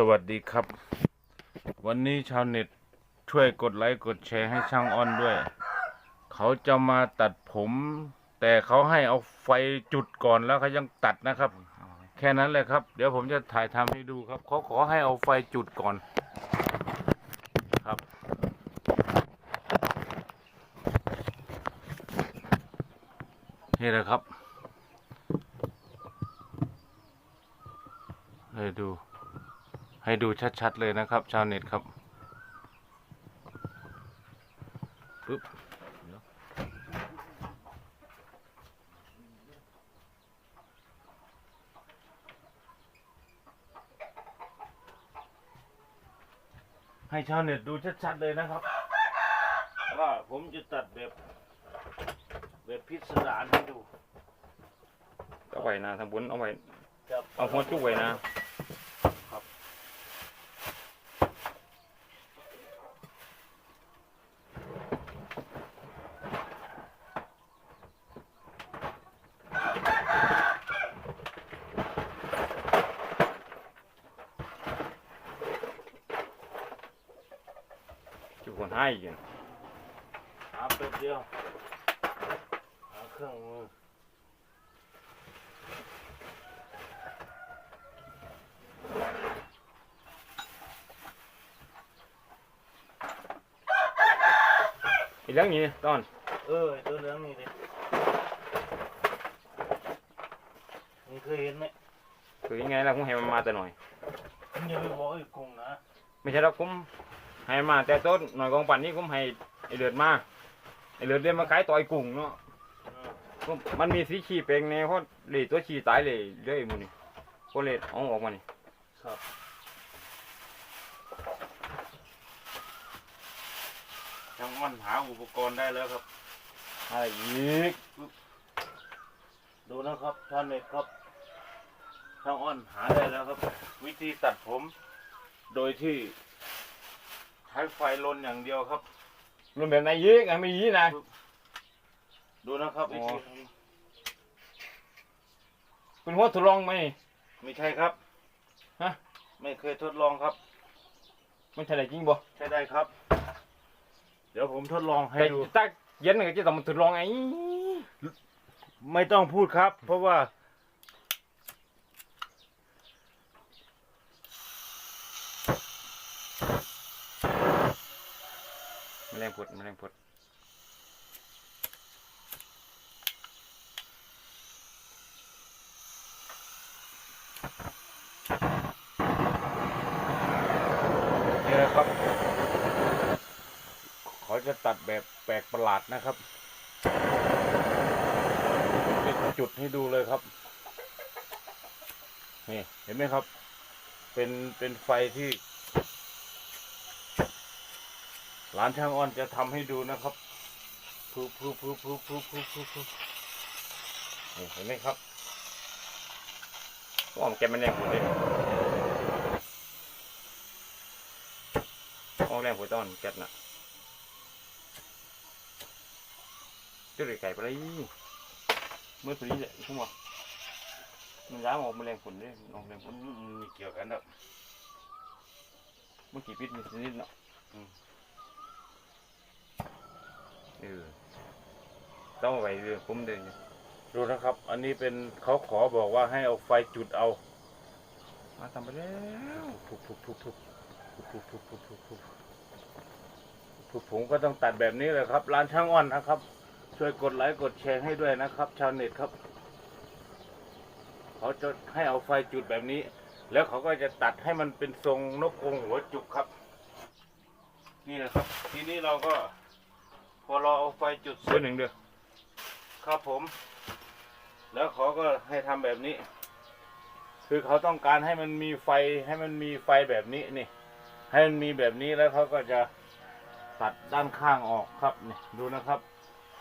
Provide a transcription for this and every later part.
สวัสดีครับ วันนี้ชาวเน็ตช่วยกดไลค์กดแชร์ให้ช่างอ้อนด้วย เขาจะมาตัดผม แต่เขาให้เอาไฟจุดก่อนแล้วเขายังตัดนะครับ แค่นั้นเลยครับ เดี๋ยวผมจะถ่ายทำให้ดูครับ เขาขอให้เอาไฟจุดก่อนครับนี่เลยครับให้ดู ให้ดูชัดๆเลยนะครับ ชาวเน็ตครับปึ๊บเดี๋ยวให้ชาวเน็ตดูชัดๆเลยนะครับว่าผมจะตัดแบบแบบพิสดารให้ดูเอาไว้นะทางบนเอาไว้ครับเอาหัวจุกไว้นะ ให้อีกอะหาแป๊บเดียวหาเครื่องมืออีกเรื่องนี้ตอนเออไอ้ตัวเหลืองนี่ดินี่เคยเห็นไหมคือยังไงล่ะผมให้มันมาแต่หน่อยมึงอย่าไปบอกไอ้กงนะ ไม่ใช่แล้วผม ให้มาแต่ต้นหน่อยกองปั่นนี่ผมให้ไอเลือดมาไอเลือดเรียนมาขายต่อยกุ้งเนาะเออผมมันมีสีขี้เปลงในเพราะเหลยตัวขี้ตายเลยเรื่อยมูนี่ก็เลยเอาออกมานี่ครับช่างมันหาอุปกรณ์ได้แล้วครับอะไรอีกดูนะครับท่านเน็ตครับช่างอ้อนหาได้แล้วครับ วิธีตัดผม โดยที่ ใช้ไฟลนอย่างเดียวครับรวมแบบไหนยีกอะไม่ยีกนะ ดูนะครับอ๋วิอธีทเป็นหัวทดลองไหมำไม่ใช่ครับฮะ ไม่เคยทดลองครับ มันใช่ได้จริงบ่ใช่ได้ครับ เดี๋ยวผมทดลองให้แต่ดู ตักเย็นก็จะต้องมาทดลองไอ้ไม่ต้องพูดครับ เพราะว่า แมลงพดแมลงพดนี่นะครับเขาจะตัดแบบแปลกประหลาดนะครับจุดให้ดูเลยครับ นี่ เห็นไหมครับ เป็นเป็นไฟที่ ร้านช่างอ้อนจะทำให้ดูนะครับพูพูพูพูพูพูพูพูนี่เห็นไหมครับก็อมแกมแมลงพดเลยออกแรงพดตอนแกน่ะจุดไก่ไปเลยเมื่อตัวนี้แหละทุ่มว่ามันย้ายออกมาแมลงผลด้วยออกแมลงผมัลมีเกี่ยวกันครับเมื่อกี้พิษมีชนิดเนาะอืมเออ ต้องเอาไว้เรือคุ้มเดินอยู่ดูนะครับ อันนี้เป็นเขาขอบอกว่าให้เอาไฟจุดเอามาทำไปแล้วทุบทุบทุบทุบทุบทุบทุบทุบทุบทุบผมก็ต้องตัดแบบนี้เลยครับ ร้านช่างอ้อนนะครับ ช่วยกดไลค์กดแชร์ให้ด้วยนะครับ ชาวเน็ตครับ เขาจะให้เอาไฟจุดแบบนี้ แล้วเขาก็จะตัดให้มันเป็นทรงนกกรงหัวจุกครับ นี่นะครับ ทีนี้เราก็ พอเราเอาไฟจุดเสเสื้ร็อจหนึ่งเด้อ ครับผม แล้วเขาก็ให้ทำแบบนี้ คือเขาต้องการให้มันมีไฟให้มันมีไฟแบบนี้นี่ ให้มันมีแบบนี้แล้วเขาก็จะตัดด้านข้างออกครับนี่ดูนะครับ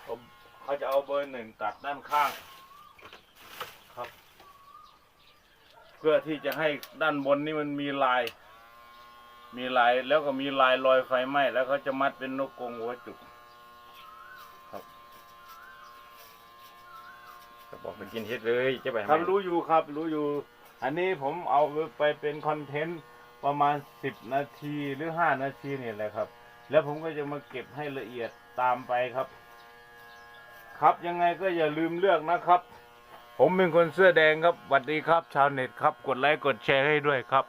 เขาเขาจะเอาเบอร์หนึ่งตัดด้านข้างครับ เพื่อที่จะให้ด้านบนนี่มันมีลาย มีลายแล้วก็มีลายรอยไฟไหม้แล้วเขาจะมัดเป็นนกกรงหัวจุก ก็บอกไปกินเฮ็ดเลยจะไปครับรู้อยู่ครับรู้อยู่ อันนี้ผมเอาไปเป็นคอนเทนต์ประมาณสิบนาทีหรือห้านาทีนี่แหละครับ แล้วผมก็จะมาเก็บให้ละเอียดตามไปครับ ครับยังไงก็อย่าลืมเลือกนะครับ ผมเป็นคนเสื้อแดงครับสวัสดีครับ ชาวเน็ตครับ กดไลค์กดแชร์ให้ด้วยครับ